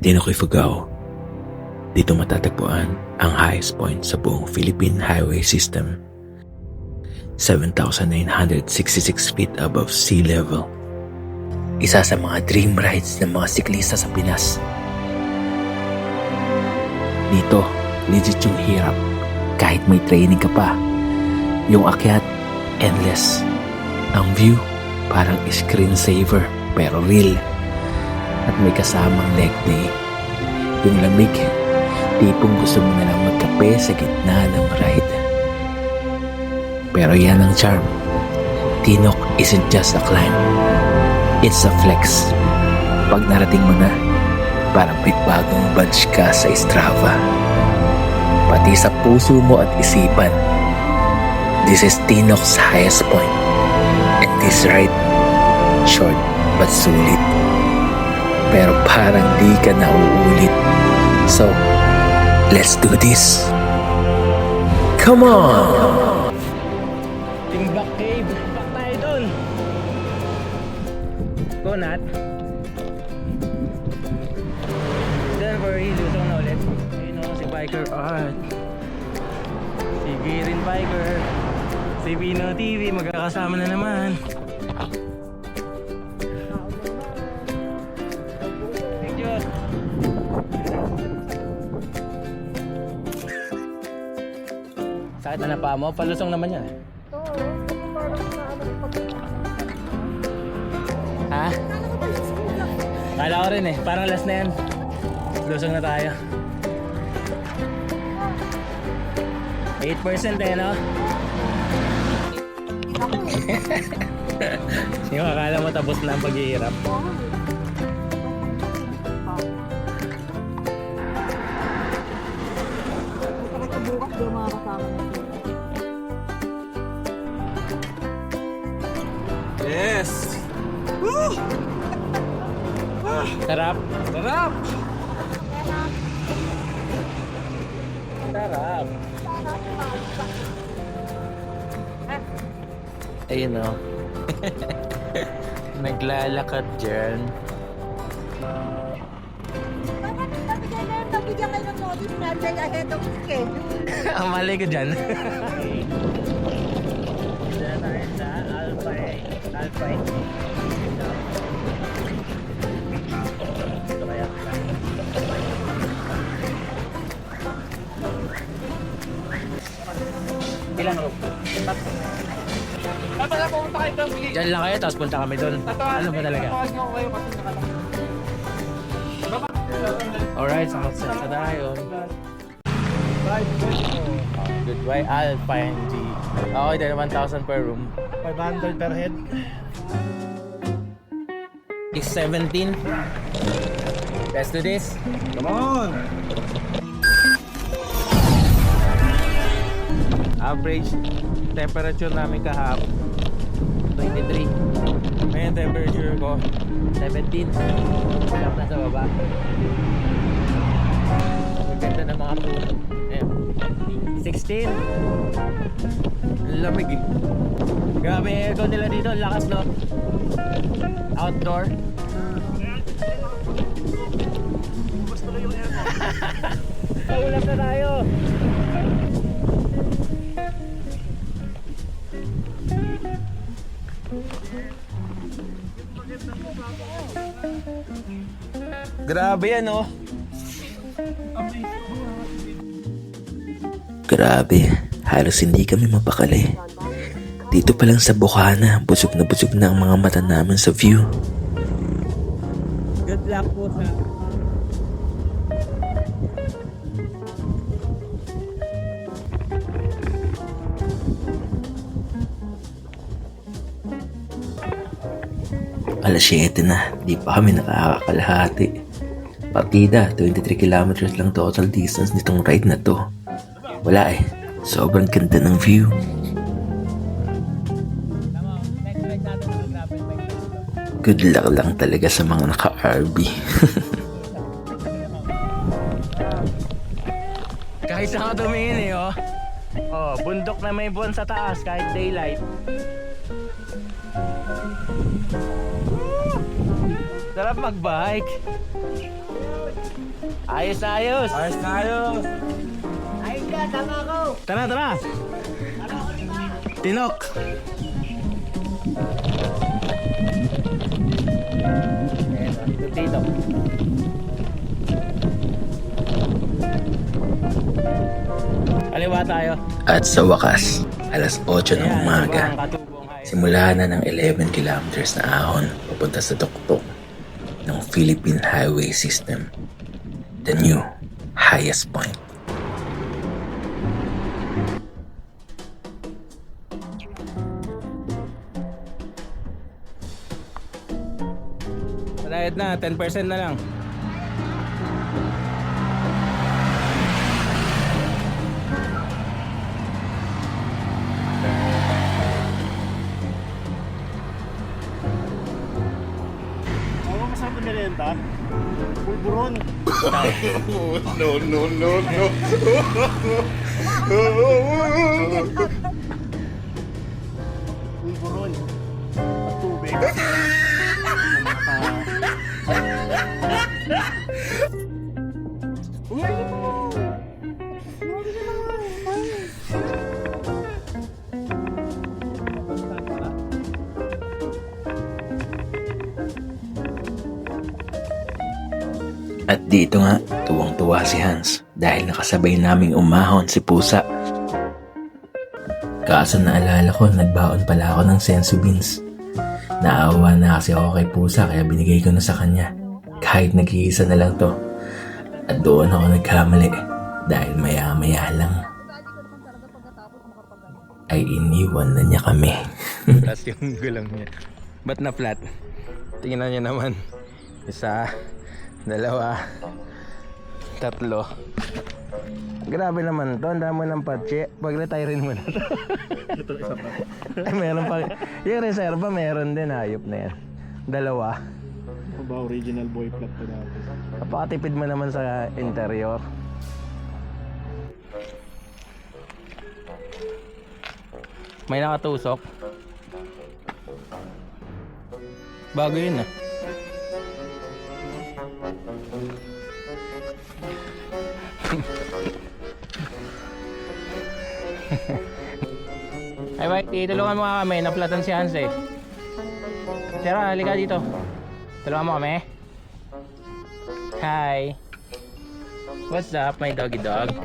Tinokoy Fugao. Dito matatagpuan ang highest point sa buong Philippine highway system. 7,966 feet above sea level. Isa sa mga dream rides ng mga siklista sa Pinas. Dito, legit yung hirap. Kahit may training ka pa. Yung akyat, endless. Ang view, parang screensaver pero real. At may kasamang leg day. Yung lamig, tipong gusto mo na magkape sa gitna ng ride. Pero yan ang charm. Tinok isn't just a climb. It's a flex. Pag narating mo na, parang may bagong badge ka sa Strava. Pati sa puso mo at isipan. This is Tinok's highest point. And this ride, short but sulit. Pero parang di ka nauulit. So, let's do this. Come on! Timbak Cave. Back tayo dun. Go, Nat. Don't worry, lusong na ulit. Ayun o, si Biker Art. Si Girin Biker. Si Pino TV, magkakasama na naman. Sakit na na pa mo? Palusong naman yan. Ha? Kala ko rin eh, parang last na yan. Lusong na tayo. 8% eh, no? Yung akala mo tapos na ang paghihirap. Sarap. Sarap! Sarap. Ayun o. Naglalakad dyan. Bakit nabigyan na nabigyan kayo ng notice na dahil ahead of schedule? Ang mali ko dyan. Dito tayo sa Alpha eh. Alpha eh. Diyan lang kayo, tapos punta kami doon. Ano ba talaga? Alright, so mag-set na tayo. Goodbye, Alpine G. Okay, then 1,000 per room. 500 per head. Is 17. Let's do this. Come on! Average temperature namin kahapon 23. Ngayon temperature ko 17. Lang na sa baba. Ang ganda ng mga puno. Ayan. 16. Ang lamig eh. Grabe yung aircon nila dito. Ang lakas no. Outdoor. Paulap na tayo. Grabe yan oh. Grabe, halos hindi kami mapakali. Dito pa lang sa Bukana, busog na busog na ang mga mata namin sa view. Good luck po sa Alas 7 na, di pa kami nakakakalahati. Partida, 23 kilometers lang total distance nitong ride na to. Wala eh, sobrang ganda ng view. Good luck lang talaga sa mga naka-RB. Kahit ka tumingin eh oh. Oh, bundok na may buwan sa taas kahit daylight. Sarap magbike. Ayos na ayos. Ayos na ayos. Ayun ka, tama ako. Tara, tara. Tinok. Eto, dito, dito. Kaliwa tayo. At sa wakas, alas 8 ng umaga, simula na ng 11 kilometers na ahon papunta sa tuktok ng Philippine Highway System. The new highest point. Bayad na, 10% na lang. Ano masarap na merenda? Bulburon. Bulburon. At tubig. At dito nga, tuwang-tuwa si Hans dahil nakasabay naming umahon si Pusa. Kaso naalala ko, nagbaon pala ako ng sensu beans. Naawa na kasi ako kay Pusa kaya binigay ko na sa kanya. Kahit nag-iisa na lang to. At doon ako nagkamali dahil maya-maya lang ay iniwan na niya kami. Tapos yung gulong niya. Ba't na flat? Tingnan niyo naman. Isa, dalawa, tatlo. Grabe naman to. Ang dami ng patche. Pag-retirein mo na to. Ito isa pa. Ay, meron pa. Yung reserva, meron din. Hayop na yan. Dalawa. Ito ba original boy flat to dati? Napakatipid mo naman sa interior. May nakatusok. Bago yun ah. Ay, Mikey, tulungan mo nga kami. Naplatan si Hans eh. Tara, halika dito. Tulungan mo kami. Hi. What's up, my doggy dog?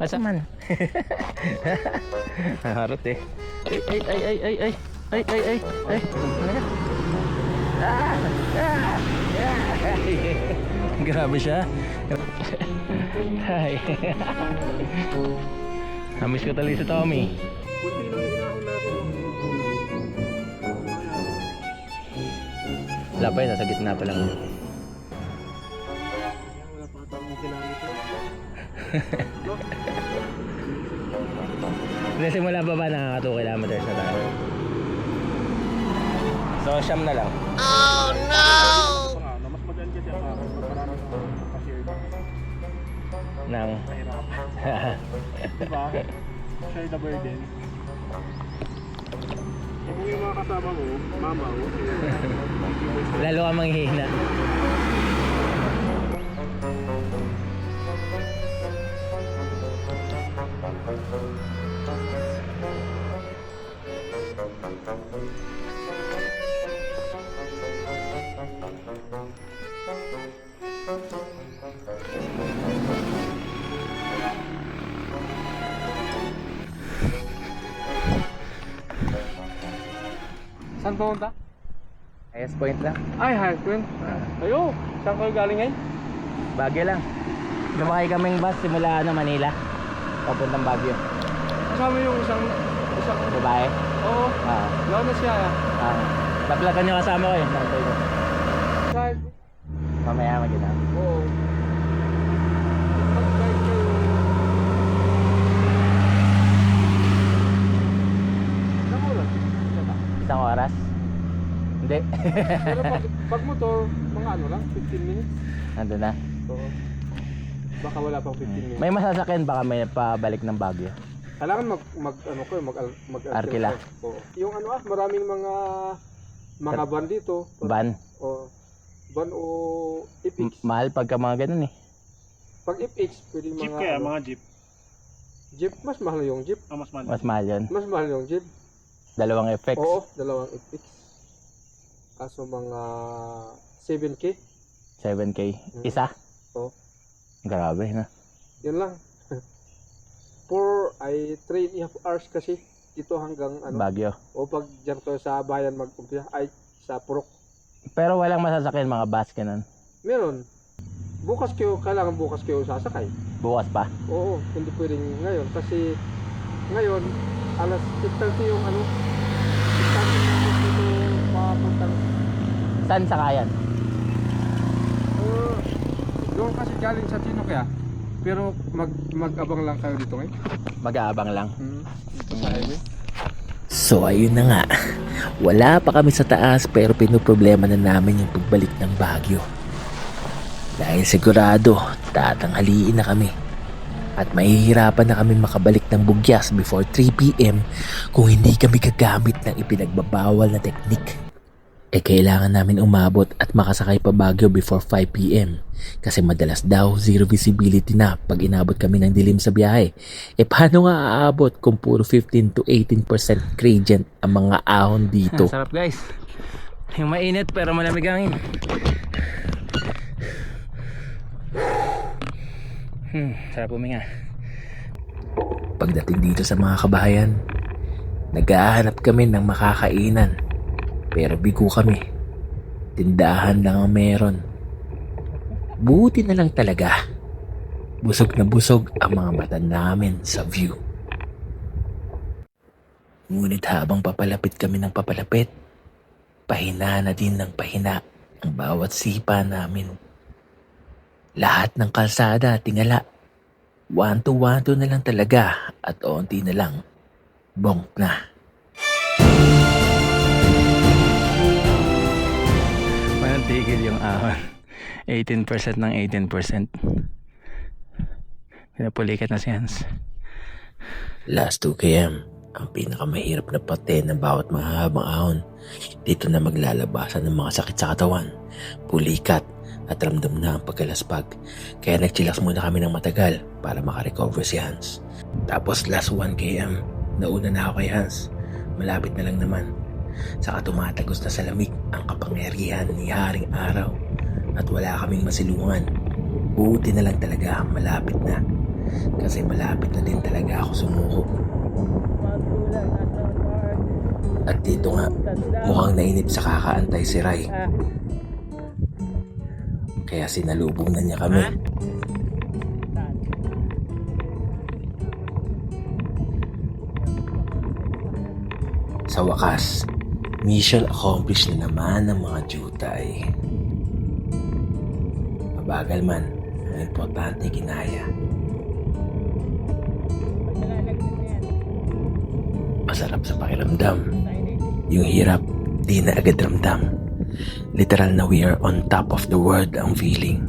What's up, man? Harot eh. Ay, ay, ay, ay, ay, ay. Ay, ay, ay, ay. Ka? Ah! Ah! Ah! Grabe siya. Hi. Namiss ko tuloy si Tommy. Wala pa yun, nasa gitna pa lang. Wala pa tayong kilometer. Kasi simula pa ba nakaka 2 kilometers na tayo? So, siyam na lang. Nga, na mas maganda siya Mahirap. Diba? Share the burden. Kung yung mga kasama mo, mama mo, Lalo ka manghihina. Saan pumunta? Highest point lang. Ay, Harquin. Ayo, saan kayo galing ngayon? Baguio lang. Lumakay kaming bus simula ano, Manila. Papuntang Baguio. Kasama yung isang, isang, Babae. oo, Ah. lalo na siya. ah. Baplatan yung kasama ko eh. Mamaya mag-ina. oo. Pag-guide kayo, ilang oras? Isang oras? Hindi. Pero pag, pag motor, mga ano lang, 15 minutes. Nandun na. Oo. Baka wala pang 15 minutes. May masasakyan baka may pabalik ng Baguio. Kailangan mag, mag ano ko, mag, mag Arkila. Oo. Yung ano ah, maraming mga mga van dito. Van. O van o M- ipix. mahal pagka mga ganun eh. Pag FX, pwede mga... Jeep kaya, ano, mga jeep. Jeep, mas mahal yung jeep. Ah, mas mahal. Mas mahal yun. Mas mahal yung jeep. Dalawang effects. Oo, dalawang FX. Kaso mga 7K. 7K. Mm. Isa? Oo. Grabe na. Yun lang. For ay 3 and a half hours kasi dito hanggang ano. Bagyo. o pag dyan kayo sa bayan mag-umpisa ay sa Purok. Pero walang masasakyan mga bus ganun. Meron. Bukas kayo, kailangan bukas kayo sasakay. Bukas pa. Oo, hindi pwedeng ngayon kasi ngayon alas 6.30 yung ano 6.30 yung dito papuntang Saan sakayan? uh, doon kasi galing sa Chino kaya pero mag mag-abang lang kayo dito ngayon Mag-aabang lang. hmm. dito sa highway So ayun na nga, wala pa kami sa taas pero pinoproblema na namin yung pagbalik ng Baguio. Dahil sigurado, tatanghaliin na kami. At mahihirapan na kami makabalik ng bugyas before 3pm kung hindi kami gagamit ng ipinagbabawal na teknik. Eh kailangan namin umabot at makasakay pa Baguio before 5pm kasi madalas daw zero visibility na pag inabot kami ng dilim sa biyahe. Eh paano nga aabot kung puro 15 to 18% gradient ang mga ahon dito? Sarap guys. Yung mainit pero malamig hangin. Hmm, sarap huminga. Pagdating dito sa mga kabahayan, naghahanap kami ng makakainan. Pero bigo kami. Tindahan lang ang meron. Buti na lang talaga. Busog na busog ang mga mata namin sa view. Ngunit habang papalapit kami ng papalapit, pahina na din ng pahina ang bawat sipa namin. Lahat ng kalsada tingala Wanto-wanto na lang talaga at onti na lang. Bonk na. Walang tigil yung ahon. 18% ng 18%. Pinapulikat na si Hans. Last 2 km, ang pinakamahirap na pate ng bawat mahabang ahon. Dito na maglalabasan ng mga sakit sa katawan, pulikat, at ramdam na ang pagkalaspag. Kaya nagchillax muna kami ng matagal para makarecover si Hans. Tapos last 1 km, nauna na ako kay Hans. Malapit na lang naman. Saka tumatagos na sa lamig ang kapangyarihan ni Haring Araw at wala kaming masilungan. Buti na lang talaga malapit na. Kasi malapit na din talaga ako sumuko. At dito nga, mukhang nainip sa kakaantay si Rai. Kaya sinalubong na niya kami. Sa wakas, mission accomplished na naman ng mga jutay. Mabagal man, ang importante ginaya. Masarap sa pakiramdam. Yung hirap, di na agad ramdam. Literal na we are on top of the world ang feeling.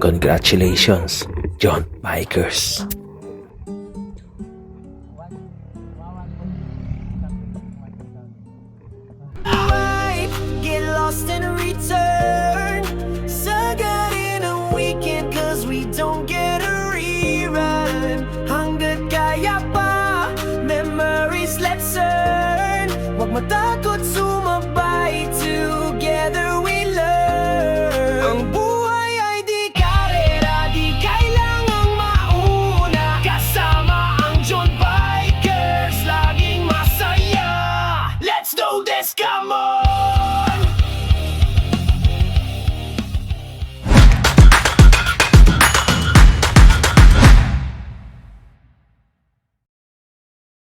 Congratulations, John Bikers.